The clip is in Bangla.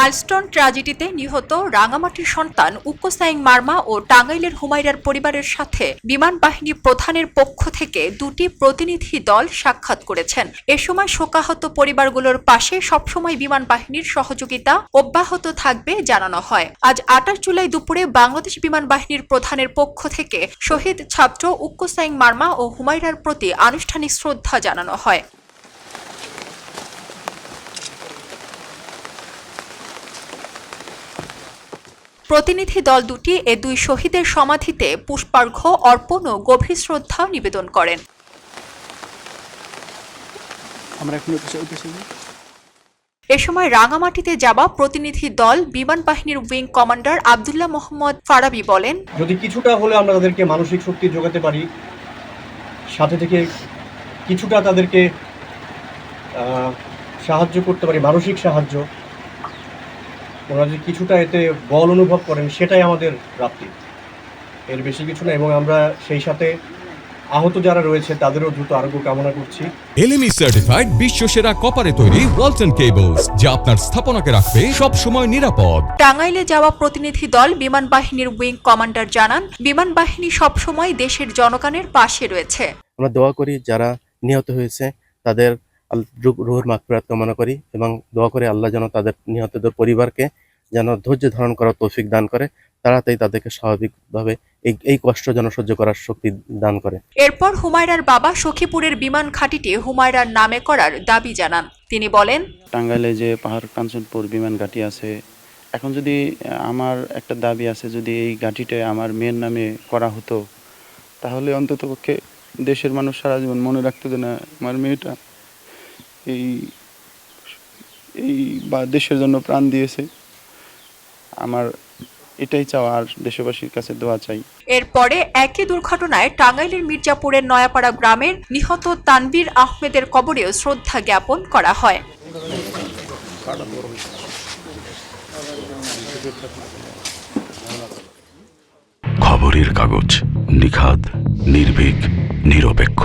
মাইলস্টোন ট্র্যাজেডিতে নিহত রাঙামাটির সন্তান উক্কোসাইং মার্মা ও টাঙ্গাইলের হুমায়রার পরিবারের সাথে বিমান বাহিনী প্রধানের পক্ষ থেকে দুটি প্রতিনিধি দল সাক্ষাৎ করেছেন। এ সময় শোকাহত পরিবারগুলোর পাশে সবসময় বিমান বাহিনীর সহযোগিতা অব্যাহত থাকবে জানানো হয়। আজ আটাশ জুলাই দুপুরে বাংলাদেশ বিমান বাহিনীর প্রধানের পক্ষ থেকে শহীদ ছাত্র উক্কোসাইং মার্মা ও হুমায়রার প্রতি আনুষ্ঠানিক শ্রদ্ধা জানানো হয়। প্রতিনিধি দল দুটি এ দুই শহীদের সমাধিতে পুষ্পার্ঘ্য অর্পণ ও গভীর শ্রদ্ধা নিবেদন করেন। এ সময় রাঙামাটিতে যাওয়া প্রতিনিধি দল বিমান বাহিনীর উইং কমান্ডার আবদুল্লাহ মোহাম্মদ ফারাবি বলেন যদি কিছুটা হলে আমরা তাদেরকে মানসিক শক্তি যোগাতে পারি সাথে থেকে কিছুটা তাদেরকে আহ, সাহায্য করতে পারি মানসিক সাহায্য ওরা যদি কিছুটা এতে বল অনুভব করেন সেটাই আমাদের প্রাপ্তি এর বেশি কিছু না এবং আমরা সেই সাথে আহত যারা রয়েছে তাদেরও দ্রুত আরোগ্য কামনা করছি। এলএমই সার্টিফাইড বিশ্ব সেরা কপারে তৈরি ওয়ালটন কেবলস যা আপনার স্থাপনাকে রাখবে সব সময় নিরাপদ। টাঙ্গাইলে যাওয়া প্রতিনিধি দল বিমান বাহিনীর উইং কমান্ডার জানান বিমান বাহিনী সবসময় দেশের জনগণের পাশে রয়েছে। আমরা দোয়া করি যারা নিহত হয়েছে তাদের রুহুর মাগফিরাত কামনা করি এবং দোয়া করে আল্লাহ যেন তাদের নিহতদের পরিবারকে যেন ধৈর্য ধারণ করার তৌফিক দান করে তাড়াতাড়ি তাদেরকে স্বাভাবিকভাবে এই এই কষ্ট যেন সহ্য করার শক্তি দান করে। এরপর হুমায়রার বাবা সখীপুরের বিমান ঘাঁটিটি হুমায়রার নামে করার দাবি জানান। তিনি বলেন টাঙ্গাইলে যে পাহাড় কাঞ্চনপুর বিমান ঘাঁটি আছে এখন যদি আমার একটা দাবি আছে যদি এই ঘাঁটিটা আমার মেয়ের নামে করা হতো তাহলে অন্তত পক্ষে দেশের মানুষ সারা জীবন মনে রাখতো যে না আমার মেয়েটা এই এই বা দেশের জন্য প্রাণ দিয়েছে। আমার এটাই চাওয়া আর দেশবাসীর কাছে দোয়া চাই। এরপরে একই দুর্ঘটনায় টাঙ্গাইলের মির্জাপুরের নয়াপাড়া গ্রামের নিহত তানবীর আহমেদের কবরেও শ্রদ্ধা জ্ঞাপন করা হয়। খবরের কাগজ নিখাদ নির্ভীক নিরপেক্ষ।